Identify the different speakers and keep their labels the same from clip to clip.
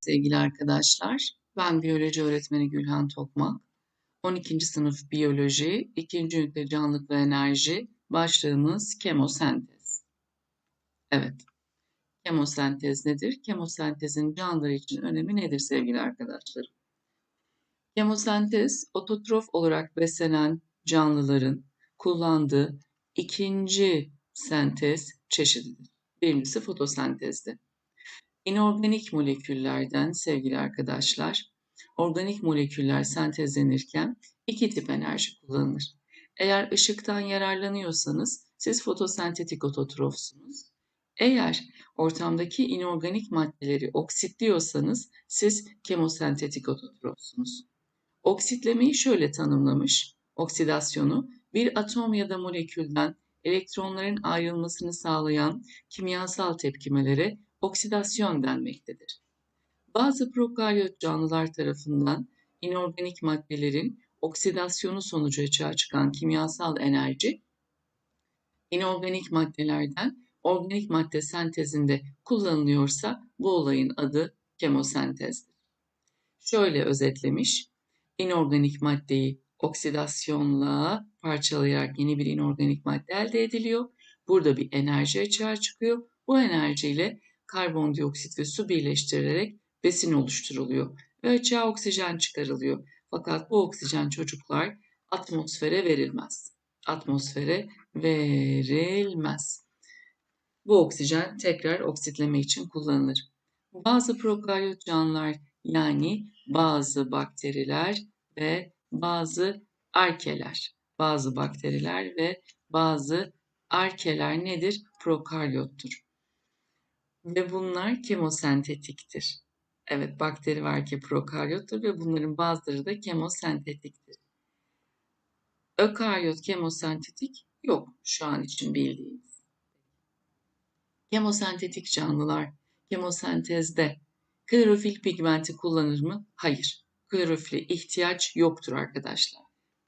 Speaker 1: sevgili arkadaşlar. Ben biyoloji öğretmeni Gülhan Tokmak. 12. sınıf biyoloji, 2. ünite canlılık ve enerji. Başlığımız kemosentez. Evet. Kemosentez nedir? Kemosentezin canlılar için önemi nedir sevgili arkadaşlarım? Kemosentez, ototrof olarak beslenen canlıların kullandığı ikinci sentez çeşididir. Birincisi fotosentezdi. İnorganik moleküllerden sevgili arkadaşlar, organik moleküller sentezlenirken iki tip enerji kullanılır. Eğer ışıktan yararlanıyorsanız siz fotosentetik ototrofsunuz. Eğer ortamdaki inorganik maddeleri oksitliyorsanız siz kemosentetik ototrofsunuz. Oksitlemeyi şöyle tanımlamış. Oksidasyonu bir atom ya da molekülden elektronların ayrılmasını sağlayan kimyasal tepkimelere oksidasyon denmektedir. Bazı prokaryot canlılar tarafından inorganik maddelerin oksidasyonu sonucu açığa çıkan kimyasal enerji, inorganik maddelerden organik madde sentezinde kullanılıyorsa bu olayın adı kemosentezdir. Şöyle özetlemiş, inorganik maddeyi oksidasyonla parçalayarak yeni bir inorganik madde elde ediliyor. Burada bir enerji açığa çıkıyor. Bu enerjiyle karbondioksit ve su birleştirilerek besin oluşturuluyor ve açığa oksijen çıkarılıyor. Fakat bu oksijen çocuklar atmosfere verilmez. Atmosfere verilmez. Bu oksijen tekrar oksitleme için kullanılır. Bazı prokaryot canlılar yani bazı bakteriler ve bazı arkeler, bazı bakteriler ve bazı arkeler nedir? Prokaryottur. Ve bunlar kemosentetiktir. Evet bakteri var ki prokaryottur ve bunların bazıları da kemosentetiktir. Ökaryot kemosentetik yok şu an için bildiğimiz. Kemosentetik canlılar kemosentezde klorofil pigmenti kullanır mı? Hayır. Klorofile ihtiyaç yoktur arkadaşlar.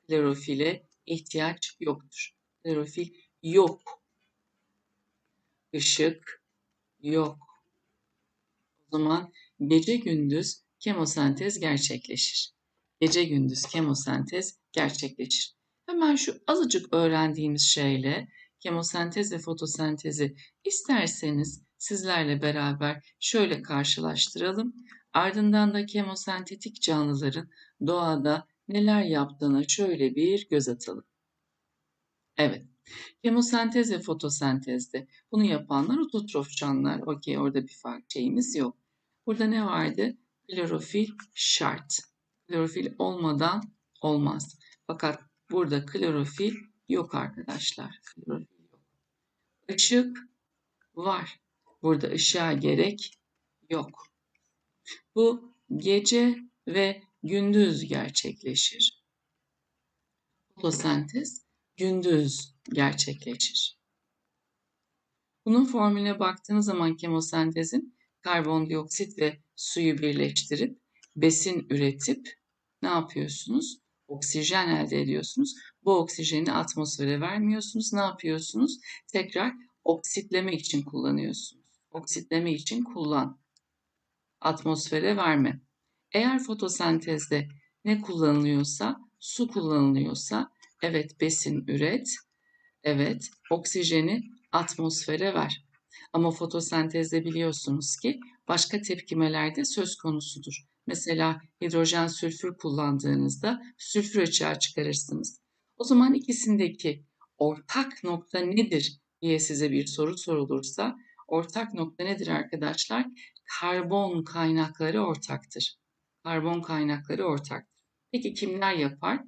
Speaker 1: Klorofile ihtiyaç yoktur. Klorofil yok. Işık yok. O zaman gece gündüz kemosentez gerçekleşir. Gece gündüz kemosentez gerçekleşir. Hemen şu azıcık öğrendiğimiz şeyle kemosentez ve fotosentezi isterseniz sizlerle beraber şöyle karşılaştıralım. Ardından da kemosentetik canlıların doğada neler yaptığına şöyle bir göz atalım. Evet. Kemosentez ve fotosentezde bunu yapanlar ototrof canlılar. Okey orada bir fark şeyimiz yok. Burada ne vardı? Klorofil şart. Klorofil olmadan olmaz. Fakat burada klorofil yok arkadaşlar. Klorofil yok. Işık var. Burada ışığa gerek yok. Bu gece ve gündüz gerçekleşir. Fotosentez gündüz gerçekleşir. Bunun formüline baktığınız zaman kemosentezin karbondioksit ve suyu birleştirip besin üretip ne yapıyorsunuz? Oksijen elde ediyorsunuz. Bu oksijeni atmosfere vermiyorsunuz. Ne yapıyorsunuz? Tekrar oksitleme için kullanıyorsunuz. Oksitleme için kullan. Atmosfere verme. Eğer fotosentezde ne kullanılıyorsa, su kullanılıyorsa, evet besin üret, evet oksijeni atmosfere ver. Ama fotosentezde biliyorsunuz ki başka tepkimelerde söz konusudur. Mesela hidrojen sülfür kullandığınızda sülfür açığa çıkarırsınız. O zaman ikisindeki ortak nokta nedir diye size bir soru sorulursa ortak nokta nedir arkadaşlar? Karbon kaynakları ortaktır. Karbon kaynakları ortaktır. Peki kimler yapar?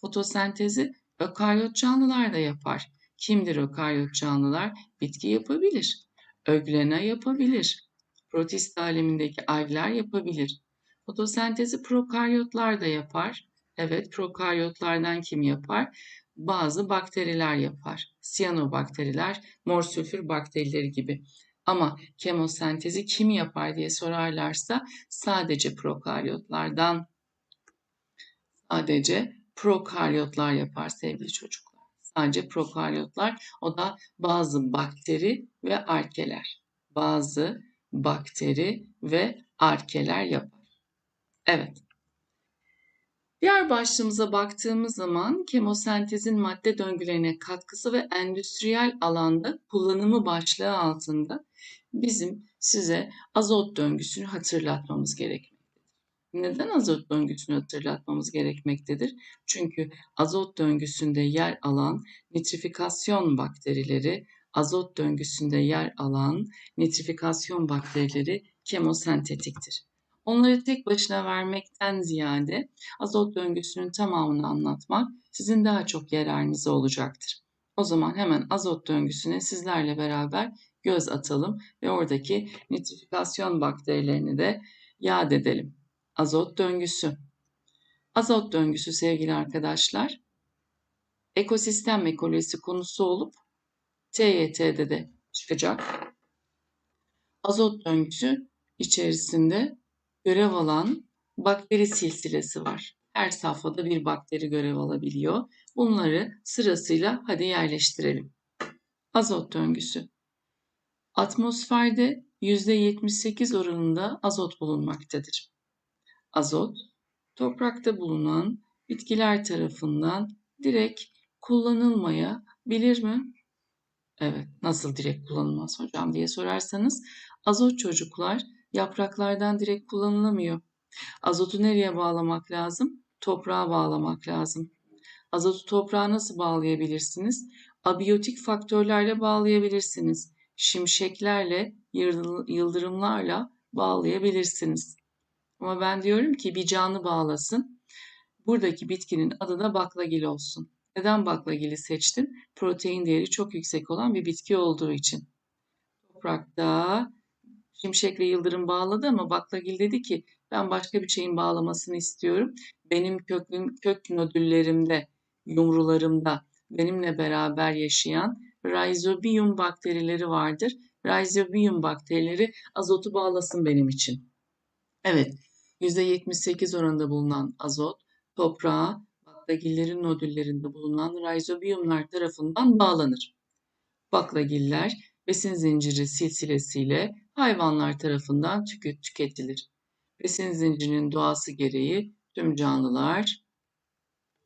Speaker 1: Fotosentezi ökaryot canlılar da yapar. Kimdir ökaryot canlılar? Bitki yapabilir. Öglena yapabilir. Protist alemindeki algler yapabilir. Fotosentezi prokaryotlar da yapar. Evet prokaryotlardan kim yapar? Bazı bakteriler yapar. Siyanobakteriler, mor sülfür bakterileri gibi. Ama kemosentezi kim yapar diye sorarlarsa sadece prokaryotlardan sadece prokaryotlar yapar sevgili çocuklar. Sadece prokaryotlar o da bazı bakteri ve arkeler. Bazı bakteri ve arkeler yapar. Evet. Diğer başlığımıza baktığımız zaman kemosentezin madde döngülerine katkısı ve endüstriyel alanda kullanımı başlığı altında bizim size azot döngüsünü hatırlatmamız gerekmektedir. Neden azot döngüsünü hatırlatmamız gerekmektedir? Çünkü azot döngüsünde yer alan nitrifikasyon bakterileri, azot döngüsünde yer alan nitrifikasyon bakterileri kemosentetiktir. Onları tek başına vermekten ziyade azot döngüsünün tamamını anlatmak sizin daha çok yararınıza olacaktır. O zaman hemen azot döngüsüne sizlerle beraber göz atalım ve oradaki nitrifikasyon bakterilerini de yad edelim. Azot döngüsü. Azot döngüsü sevgili arkadaşlar, ekosistem ekolojisi konusu olup TYT'de de çıkacak. Azot döngüsü içerisinde görev alan bakteri silsilesi var. Her safhada bir bakteri görev alabiliyor. Bunları sırasıyla hadi yerleştirelim. Azot döngüsü. Atmosferde %78 oranında azot bulunmaktadır. Azot, toprakta bulunan bitkiler tarafından direkt kullanılmaya bilir mi? Evet, nasıl direkt kullanılmaz hocam diye sorarsanız azot çocuklar yapraklardan direkt kullanılamıyor. Azotu nereye bağlamak lazım? Toprağa bağlamak lazım. Azotu toprağa nasıl bağlayabilirsiniz? Abiyotik faktörlerle bağlayabilirsiniz. Şimşeklerle, yıldırımlarla bağlayabilirsiniz. Ama ben diyorum ki bir canlı bağlasın. Buradaki bitkinin adı da baklagil olsun. Neden baklagili seçtim? Protein değeri çok yüksek olan bir bitki olduğu için. Toprakta Şimşek ve Yıldırım bağladı ama Baklagil dedi ki ben başka bir şeyin bağlamasını istiyorum. Benim köklüm, kök nodüllerimde, yumrularımda benimle beraber yaşayan Rhizobium bakterileri vardır. Rhizobium bakterileri azotu bağlasın benim için. Evet, %78 oranında bulunan azot toprağa, baklagillerin nodüllerinde bulunan rhizobiumlar tarafından bağlanır. Baklagiller besin zinciri silsilesiyle hayvanlar tarafından tüketilir. Besin zincirinin doğası gereği tüm canlılar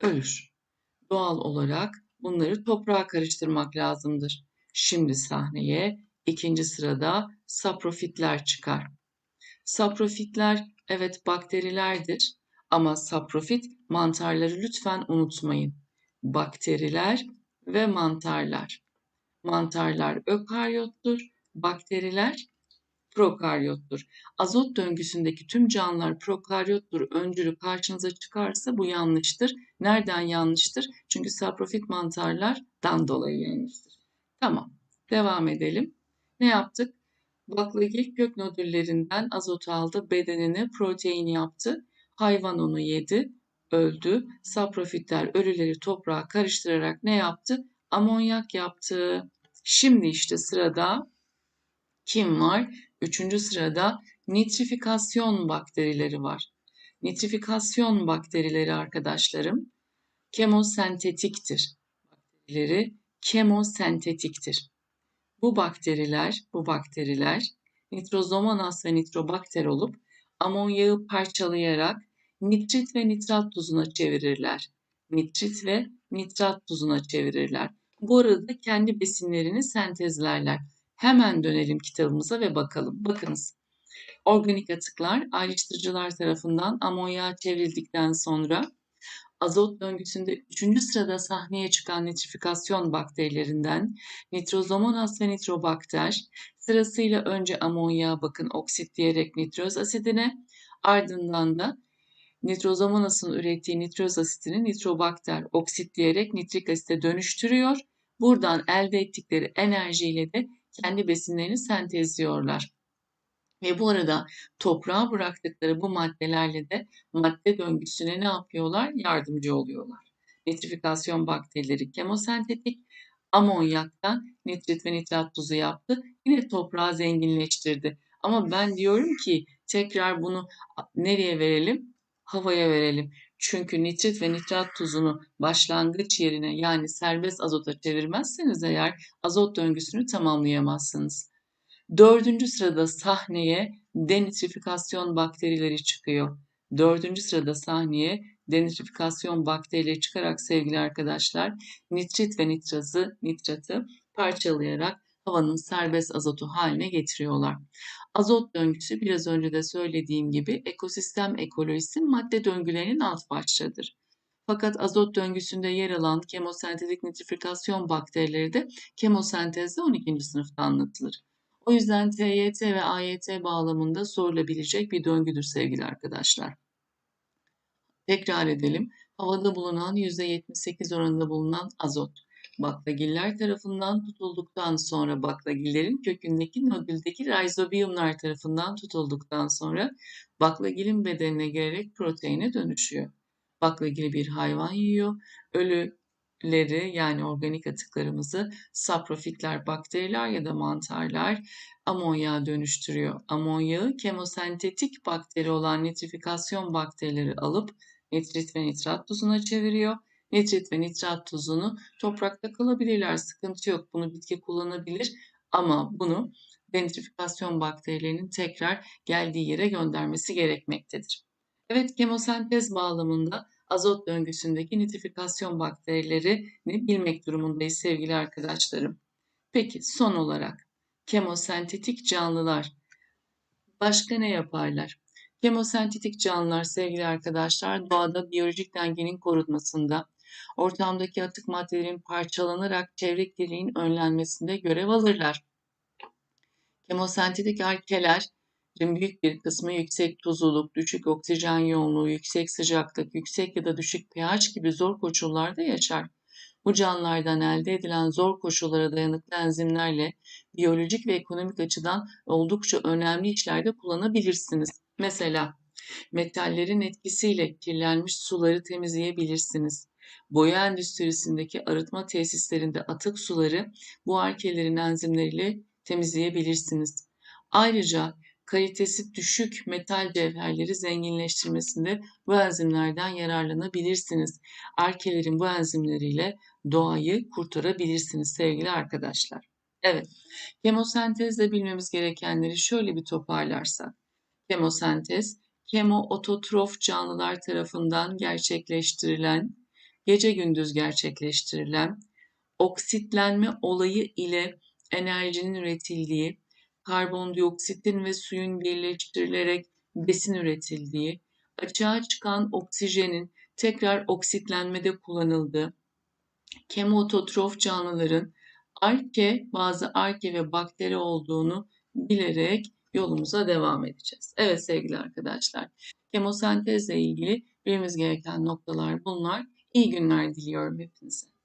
Speaker 1: ölür. Doğal olarak bunları toprağa karıştırmak lazımdır. Şimdi sahneye ikinci sırada saprofitler çıkar. Saprofitler evet bakterilerdir ama saprofit mantarları lütfen unutmayın. Bakteriler ve mantarlar. Mantarlar ökaryottur, bakteriler prokaryottur. Azot döngüsündeki tüm canlılar prokaryottur öncülü karşınıza çıkarsa bu yanlıştır. Nereden yanlıştır? Çünkü saprofit mantarlardan dolayı yanlıştır. Tamam, devam edelim. Ne yaptık? Baklagil kök nodüllerinden azot aldı, bedenine protein yaptı. Hayvan onu yedi, öldü. Saprofitler ölüleri toprağa karıştırarak ne yaptı? Amonyak yaptı. Şimdi işte sırada kim var? Üçüncü sırada nitrifikasyon bakterileri var. Nitrifikasyon bakterileri arkadaşlarım kemosentetiktir. Bakterileri kemosentetiktir. Bu bakteriler, bu bakteriler nitrozomonas ve nitrobakter olup amonyağı parçalayarak nitrit ve nitrat tuzuna çevirirler. Nitrit ve nitrat tuzuna çevirirler. Bu arada kendi besinlerini sentezlerler. Hemen dönelim kitabımıza ve bakalım. Bakınız. Organik atıklar ayrıştırıcılar tarafından amonyağa çevrildikten sonra azot döngüsünde 3. sırada sahneye çıkan nitrifikasyon bakterilerinden nitrozomonas ve nitrobakter sırasıyla önce amonyağa bakın oksit diyerek nitroz asidine ardından da nitrozomonasın ürettiği nitroz asitini nitrobakter oksit diyerek nitrik asite dönüştürüyor. Buradan elde ettikleri enerjiyle de kendi besinlerini sentezliyorlar. Ve bu arada toprağa bıraktıkları bu maddelerle de madde döngüsüne ne yapıyorlar? Yardımcı oluyorlar. Nitrifikasyon bakterileri kemosentetik, amonyaktan nitrit ve nitrat tuzu yaptı. Yine toprağı zenginleştirdi. Ama ben diyorum ki tekrar bunu nereye verelim? Havaya verelim. Çünkü nitrit ve nitrat tuzunu başlangıç yerine yani serbest azota çevirmezseniz eğer azot döngüsünü tamamlayamazsınız. Dördüncü sırada sahneye denitrifikasyon bakterileri çıkıyor. Dördüncü sırada sahneye denitrifikasyon bakterileri çıkarak sevgili arkadaşlar nitrit ve nitrazı, nitratı parçalayarak havanın serbest azotu haline getiriyorlar. Azot döngüsü biraz önce de söylediğim gibi ekosistem ekolojisi madde döngülerinin alt başlığıdır. Fakat azot döngüsünde yer alan kemosentetik nitrifikasyon bakterileri de kemosentezde 12. sınıfta anlatılır. O yüzden TYT ve AYT bağlamında sorulabilecek bir döngüdür sevgili arkadaşlar. Tekrar edelim. Havada bulunan %78 oranında bulunan azot baklagiller tarafından tutulduktan sonra baklagillerin kökündeki nodüldeki rizobiyumlar tarafından tutulduktan sonra baklagilin bedenine girerek proteine dönüşüyor. Baklagili bir hayvan yiyor. Ölüleri yani organik atıklarımızı saprofitler, bakteriler ya da mantarlar amonyağa dönüştürüyor. Amonyağı kemosentetik bakteri olan nitrifikasyon bakterileri alıp nitrit ve nitrat tuzuna çeviriyor. Nitrit ve nitrat tuzunu toprakta kalabilirler. Sıkıntı yok. Bunu bitki kullanabilir ama bunu denitrifikasyon bakterilerinin tekrar geldiği yere göndermesi gerekmektedir. Evet kemosentez bağlamında azot döngüsündeki nitrifikasyon bakterilerini bilmek durumundayız sevgili arkadaşlarım. Peki son olarak kemosentetik canlılar başka ne yaparlar? Kemosentetik canlılar sevgili arkadaşlar doğada biyolojik dengenin korunmasında, ortamdaki atık maddelerin parçalanarak çevre kirliliğinin önlenmesinde görev alırlar. Kemosentetik alkeler büyük bir kısmı yüksek tuzluluk, düşük oksijen yoğunluğu, yüksek sıcaklık, yüksek ya da düşük pH gibi zor koşullarda yaşar. Bu canlılardan elde edilen zor koşullara dayanıklı enzimlerle biyolojik ve ekonomik açıdan oldukça önemli işlerde kullanabilirsiniz. Mesela metallerin etkisiyle kirlenmiş suları temizleyebilirsiniz. Boya endüstrisindeki arıtma tesislerinde atık suları bu arkelerin enzimleriyle temizleyebilirsiniz. Ayrıca kalitesi düşük metal cevherleri zenginleştirmesinde bu enzimlerden yararlanabilirsiniz. Arkelerin bu enzimleriyle doğayı kurtarabilirsiniz sevgili arkadaşlar. Evet, kemosentezde bilmemiz gerekenleri şöyle bir toparlarsak. Kemosentez, kemoototrof canlılar tarafından gerçekleştirilen, gece gündüz gerçekleştirilen, oksitlenme olayı ile enerjinin üretildiği, karbondioksitin ve suyun birleştirilerek besin üretildiği, açığa çıkan oksijenin tekrar oksitlenmede kullanıldığı, kemototrof canlıların arke, bazı arke ve bakteri olduğunu bilerek yolumuza devam edeceğiz. Evet sevgili arkadaşlar, kemosentezle ilgili bilmemiz gereken noktalar bunlar. İyi günler diliyorum hepinize.